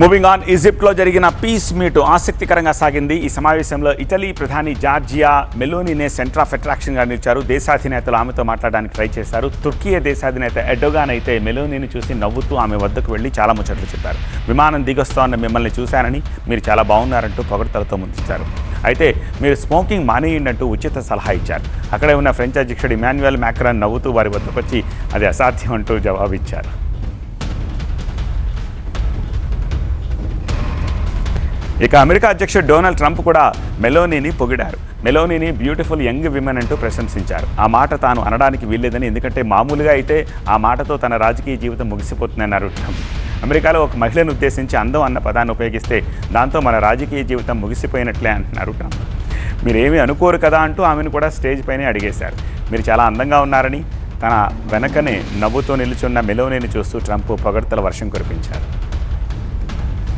Moving on ఈజిప్ట్లో జరిగిన peace meet ఆసక్తికరంగా సాగింది. ఈ సమావేశంలో ఇటలీ ప్రధాని జార్జియా మెలోనినే సెంటర్ ఆఫ్ అట్రాక్షన్గా నిలిచారు. దేశాధినేతలు ఆమెతో మాట్లాడడానికి ట్రై చేశారు. తుర్కీయ దేశాధినేత ఎడోగాన్ అయితే మెలోనిని చూసి నవ్వుతూ ఆమె వద్దకు వెళ్ళి చాలా ముచ్చట్లు చెప్పారు. విమానం దిగొస్తోన్న మిమ్మల్ని చూశానని మీరు చాలా బాగున్నారంటూ పొగడతలతో ముందుంచారు. అయితే మీరు స్మోకింగ్ మానేయండి ఉచిత సలహా ఇచ్చారు. అక్కడే ఉన్న ఫ్రెంచ్ అధ్యక్షుడు ఇమాన్యుయల్ మ్యాక్రాన్ నవ్వుతూ వారి వద్దకు వచ్చి అది అసాధ్యం అంటూ జవాబిచ్చారు. ఇక అమెరికా అధ్యక్షుడు డొనాల్డ్ ట్రంప్ కూడా మెలోనీని పొగిడారు. మెలోనీని బ్యూటిఫుల్ యంగ్ విమెన్ అంటూ ప్రశంసించారు. ఆ మాట తాను అనడానికి వీల్లేదని ఎందుకంటే మామూలుగా అయితే ఆ మాటతో తన రాజకీయ జీవితం ముగిసిపోతుందన్నారు ట్రంప్. అమెరికాలో ఒక మహిళను ఉద్దేశించి అందం అన్న పదాన్ని ఉపయోగిస్తే దాంతో మన రాజకీయ జీవితం ముగిసిపోయినట్లే అంటున్నారు ట్రంప్. మీరేమీ అనుకోరు కదా అంటూ ఆమెను కూడా స్టేజ్ పైనే అడిగేశారు. మీరు చాలా అందంగా ఉన్నారని తన వెనకనే నవ్వుతో నిలుచున్న మెలోనీని చూస్తూ ట్రంప్ పొగడ్తల వర్షం కురిపించారు.